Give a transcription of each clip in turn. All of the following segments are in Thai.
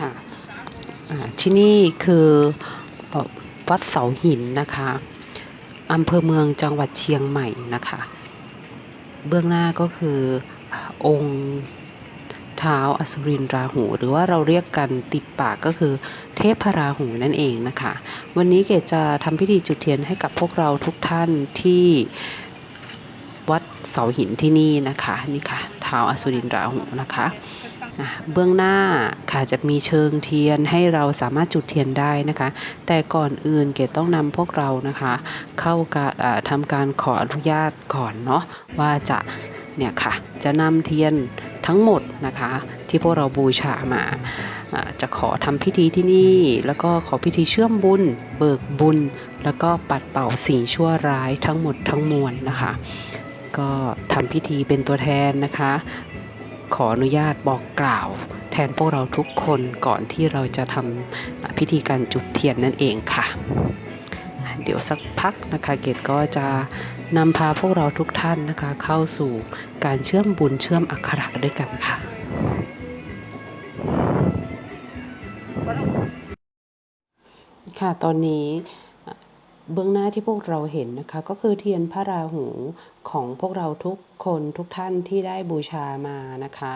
ค่ะที่นี่คือวัดเสาหินนะคะอำเภอเมืองจังหวัดเชียงใหม่นะคะ เบื้องหน้าก็คือองค์เท้าอสุรินทราหู หรือว่าเราเรียกกันติดปากก็คือเทพราหูนั่นเองนะคะ วันนี้เกดจะทำพิธีจุดเทียนให้กับพวกเราทุกท่านที่วัดเสาหินที่นี่นะคะนี่ค่ะเท้าอสุรินทราหูนะคะ เบื้องหน้าค่ะจะมีเชิงเทียนให้เราสามารถจุดเทียนได้นะคะ แต่ก่อนอื่นเกดต้องนำพวกเรานะคะ เข้าการทำการขออนุญาตก่อนเนาะว่าจะเนี่ยค่ะจะนำเทียนทั้งหมดนะคะ ที่พวกเราบูชามาอ่าจะขอทำพิธีที่นี่ แล้วก็ขอพิธีเชื่อมบุญ เบิกบุญ แล้วก็ปัดเป่าสิ่งชั่วร้ายทั้งหมดทั้งมวลนะคะ ก็ทำพิธีเป็นตัวแทนนะคะ ขออนุญาตบอกกล่าว แทนพวกเราทุกคนก่อนที่เราจะทำพิธีการจุดเทียนนั่นเองค่ะ เดี๋ยวสักพักนะคะเกดก็จะนำพาพวกเราทุกท่านนะคะเข้าสู่การเชื่อมบุญเชื่อมอักขระด้วยกันค่ะค่ะตอนนี้ เบื้องหน้าที่พวกเราเห็นนะคะก็คือเทียนพระราหูของพวกเราทุกคนทุกท่านที่ได้บูชามานะคะ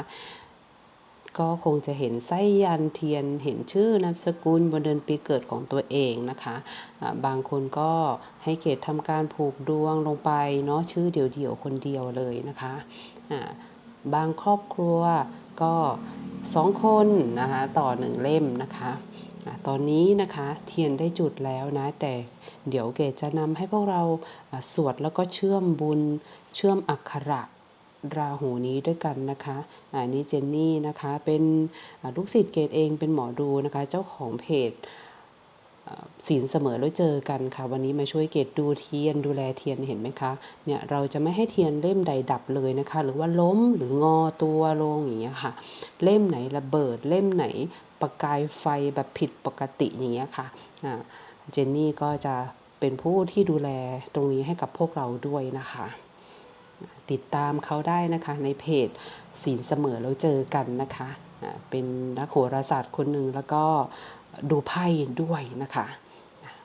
ก็คงจะเห็นไส้ยันเทียนเห็นชื่อนามสกุลบนเดือนปีเกิดของตัวเองนะคะอ่าบางคนก็ให้เกตทำการผูกดวงลงไปเนาะชื่อเดี่ยวๆคนเดียวเลยนะคะอ่าบางครอบครัวก็สองคนนะคะต่อหนึ่งเล่มนะคะ ตอนนี้นะคะเทียนได้จุดแล้วนะ แต่เดี๋ยวเกตจะนำให้พวกเราสวดแล้วก็เชื่อมบุญเชื่อมอักขระราหูนี้ด้วยกันนะคะอันนี้เจนนี่นะคะเป็นลูกศิษย์เกตเองเป็นหมอดูนะคะ เจ้าของเพจศีลเสมอแล้วเจอกันค่ะ วันนี้มาช่วยเกตดูเทียนดูแลเทียนเห็นไหมคะเนี่ยเราจะไม่ให้เทียนเล่มใดดับเลยนะคะ หรือว่าล้มหรืองอตัวลงอย่างเงี้ยค่ะ เล่มไหนระเบิดเล่มไหน ประกายไฟแบบผิดปกติอย่างเงี้ยค่ะเจนนี่ก็จะเป็นผู้ที่ดูแลตรงนี้ให้กับพวกเราด้วยนะคะ ติดตามเขาได้นะคะในเพจศีลเสมอแล้วเจอกันนะคะเป็นนักโหราศาสตร์คนหนึ่งแล้วก็ดูไพ่ด้วยนะคะ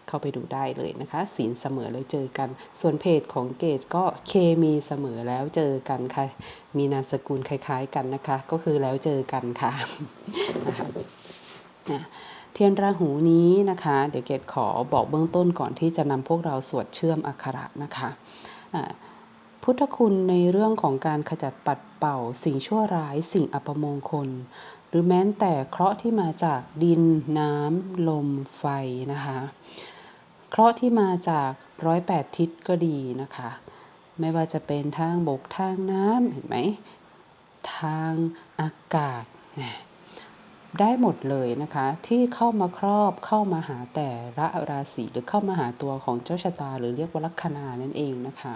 เข้าไปดูได้เลยนะคะศีลเสมอแล้วเจอกัน ส่วนเพจของเกดก็เคมีเสมอแล้วเจอกันค่ะ มีนามสกุลคล้าย ๆ กันนะคะ ก็คือแล้วเจอกันค่ะนะคะ อะเทียนราหูนี้นะคะ เดี๋ยวเกดขอบอกเบื้องต้นก่อนที่จะนำพวกเราสวดเชื่อมอักขระนะคะอ่าพุทธคุณในเรื่องของการขจัดปัดเป่า สิ่งชั่วร้าย สิ่งอัปมงคล หรือแม้แต่เคราะห์ที่มาจากดินน้ำลมไฟนะคะ เคราะห์ที่มาจากร้อยแปดทิศก็ดีนะคะ ไม่ว่าจะเป็นทางบกทางน้ำเห็นไหมทางอากาศ ได้หมดเลยนะคะ ที่เข้ามาครอบเข้ามาหาแต่ละราศีหรือเข้ามาหาตัวของเจ้าชะตา หรือเรียกว่าลัคนานั่นเองนะคะ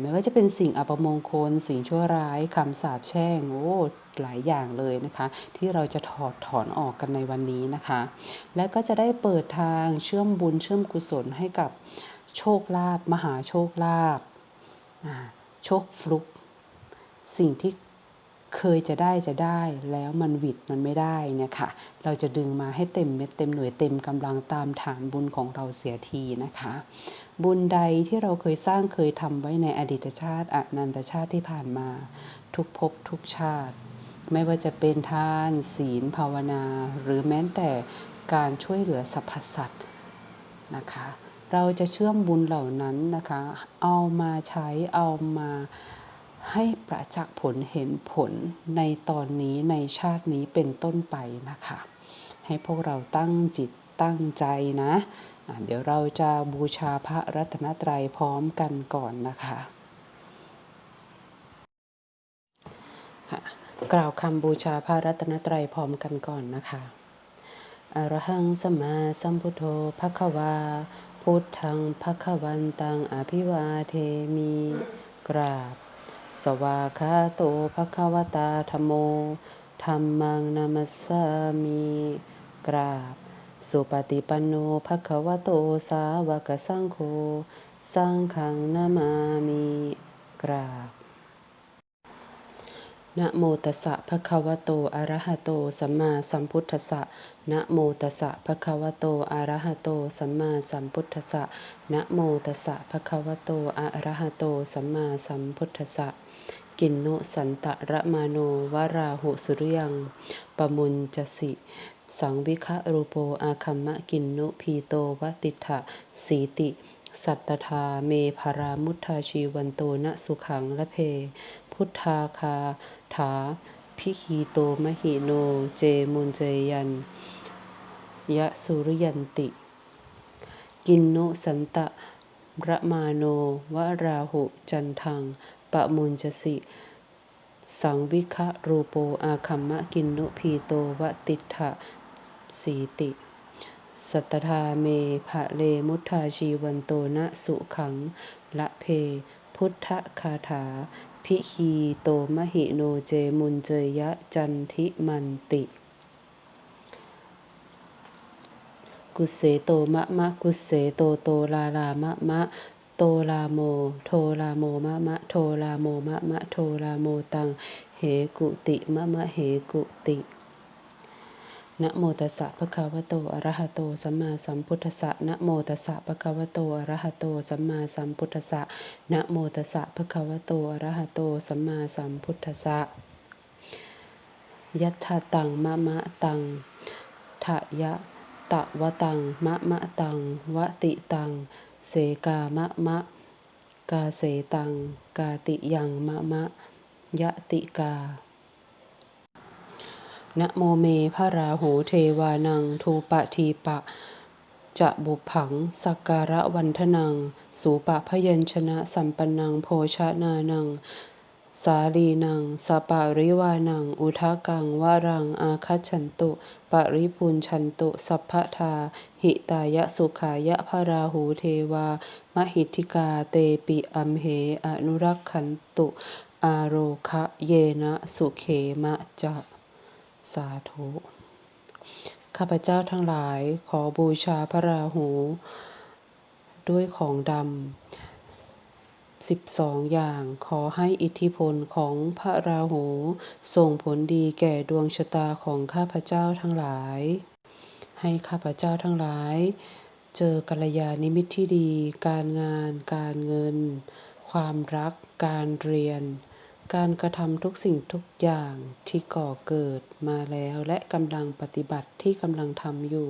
ไม่ว่าจะเป็นสิ่งอัปมงคล สิ่งชั่วร้ายคำสาปแช่งโอ้หลายอย่างเลยนะคะ ที่เราจะถอดถอนออกกันในวันนี้นะคะ และก็จะได้เปิดทางเชื่อมบุญเชื่อมกุศลให้กับโชคลาภมหาโชคลาภโชคฟลุก สิ่งที่ เคยจะได้จะได้แล้วมันวิดมันไม่ได้เนี่ยค่ะ เราจะดึงมาให้เต็มเม็ดเต็มหน่วยเต็มกำลังตามฐานบุญของเราเสียทีนะคะ บุญใดที่เราเคยสร้างเคยทำไว้ในอดีตชาติอนันตชาติที่ผ่านมา ทุกภพทุกชาติ ไม่ว่าจะเป็นทาน ศีลภาวนา หรือแม้แต่การช่วยเหลือสรรพสัตว์นะคะ เราจะเชื่อมบุญเหล่านั้นนะคะ เอามาใช้เอามา ให้ประจักษ์ผลเห็นผลในตอนนี้ในชาตินี้เป็นต้นไปนะคะ ให้พวกเราตั้งจิตตั้งใจนะะเดี๋ยวเราจะบูชาพระรัตนตรัยพร้อมกันก่อนนะคะค่ะกล่าวคำบูชาพระรัตนตรัยพร้อมกันก่อนนะคะอรหังสมาสัมพุทโธภควา พุทธังภควันตังอภิวาเทมิกราบ สวาคาโตภควตาธโมธรรมังนามัสสามิกราบ สุปฏิปันโนภควโตสาวกสังโฆสังฆังนามามิกราบนะโมตัสสะภะคะวะโต อะระหะโต สัมมาสัมพุทธัสสะนะโมตัสสะภะคะวะโต อะระหะโต สัมมาสัมพุทธัสสะนะโมตัสสะภะคะวะโต อะระหะโต สัมมาสัมพุทธัสสะ กินโนสันตะระมาโนวราหุสุริยังปมุญจสิ สังวิคะรูโปอาคัมมะกินโนพีโตวติถะสีติสัตตาเมภารามุทธาชีวันโตนะสุขังละเพ พุทธาคาถาพิคีโตมหิโนเจมุนเจยัน ยะสุริยันติ กินโนสันตะระมาโนวราหุจันทัง ปะมุญจสิ สังวิคะรูโปอาคัมมะกินโนพีโตวติถะสีติ สัตธาเมภะเลมุทธาชีวันโตนะสุขัง ละเพ พุทธคาถา พิคีโตมหิโนเจมุนเจยะจันทิมันติกุเสโตมะมะกุเสโตโตลาลามะมะ ตลาโม โทลาโมมะมะ โทลาโมมะมะ โทลาโมตัง เหกุติมะมะ เหกุตินะโมตัสสะภะคะวะโต อะระหะโต สัมมาสัมพุทธัสสะนะโมตัสสะภะคะวะโต อะระหะโต สัมมาสัมพุทธัสสะนะโมตัสสะภะคะวะโต อะระหะโต สัมมาสัมพุทธัสสะ ยัตถะตัง มะมะตังทะยะตะวะตัง มะมะตัง วะติตัง เสกามะมะ กาเสตัง กาติยังมะมะ ยะติกา นะโมเมพระราหูเทวานัง ทูปะทีปะ จะบุผังสักการะวันทนัง สูปะพยัญชนะสัมปันนังโภชนานัง สาลีนัง สปาริวานัง อุทากังวารัง อาคัชันตุ ปริปุญชันตุ สัพพทา หิตายะสุขายะพระราหูเทวา มหิทิกาเตปิอัมเห อนุรักขันตุ อาโรคะเยนะสุเขมะจะสาธุข้าพเจ้าทั้งหลายขอบูชาพระราหู ด้วยของดำ สิบสองอย่างขอให้อิทธิพลของพระราหูส่งผลดีแก่ดวงชะตาของข้าพเจ้าทั้งหลาย ให้ข้าพเจ้าทั้งหลาย เจอกัลยาณมิตรที่ดี การงาน การเงิน ความรัก การเรียน การกระทำทุกสิ่งทุกอย่างที่ก่อเกิดมาแล้วและกำลังปฏิบัติที่กำลังทำอยู่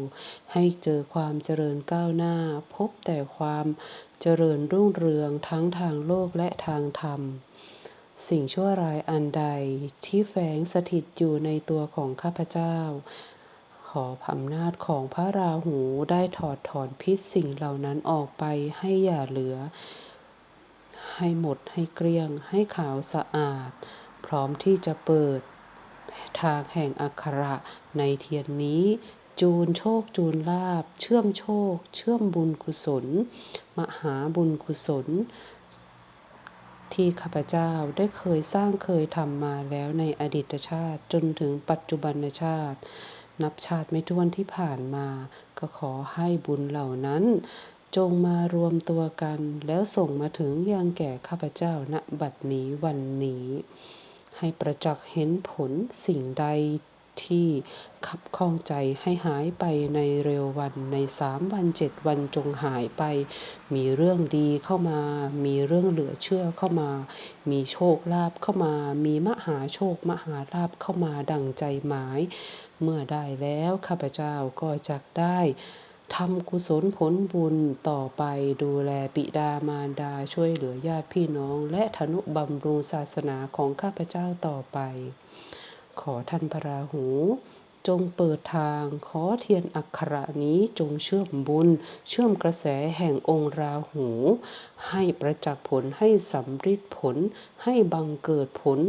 ให้เจอความเจริญก้าวหน้า พบแต่ความเจริญรุ่งเรืองทั้งทางโลกและทางธรรม สิ่งชั่วร้ายอันใดที่แฝงสถิตอยู่ในตัวของข้าพเจ้า ขออำนาจของพระราหูได้ถอดถอนพิษสิ่งเหล่านั้นออกไปให้อย่าเหลือ ให้หมดให้เกลี้ยงให้ขาวสะอาด พร้อมที่จะเปิด ทางแห่งอัคระในเทียนนี้ จูนโชคจูนลาบ เชื่อมโชค เชื่อมบุญกุศล มหาบุญกุศล ที่ข้าพเจ้าได้เคยสร้างเคยทำมาแล้วในอดีตชาติจนถึงปัจจุบันชาติ นับชาติไม่ถ้วนที่ผ่านมา ก็ขอให้บุญเหล่านั้น จงมารวมตัวกัน แล้วส่งมาถึงยังแก่ข้าพเจ้าณบัดนี้วันนี้ ให้ประจักษ์เห็นผลสิ่งใดที่ขับข้องใจให้หายไปในเร็ววันในสามวันเจ็ดวันจงหายไป มีเรื่องดีเข้ามา มีเรื่องเหลือเชื่อเข้ามา มีโชคลาภเข้ามา มีมหาโชคมหาลาภเข้ามาดังใจหมาย เมื่อได้แล้วข้าพเจ้าก็จะได้ ทำกุศลผลบุญต่อไปดูแลปิดามารดาช่วยเหลือญาติพี่น้อง และธนุบำรุงศาสนาของข้าพเจ้าต่อไป ขอท่านพระราหู จงเปิดทาง ขอเทียนอักขระนี้จงเชื่อมบุญ เชื่อมกระแสแห่งองค์ราหู ให้ประจักษ์ผลให้สำฤทธิ์ผล ให้บังเกิดผล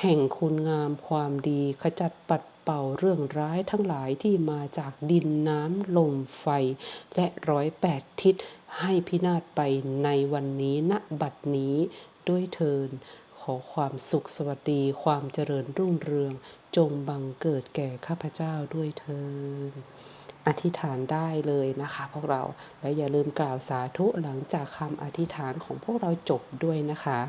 แห่งคุณงามความดีขจัดปัด เป่าเรื่องร้ายทั้งหลายที่มาจากดินน้ำลมไฟ และร้อยแปดทิศให้พินาศไปในวันนี้ณบัดนี้ด้วยเทิน ขอความสุขสวัสดีความเจริญรุ่งเรือง จงบังเกิดแก่ข้าพเจ้าด้วยเทินอธิษฐานได้เลยนะคะพวกเราและอย่าลืมกล่าวสาธุหลังจากคำอธิษฐานของพวกเราจบด้วยนะคะ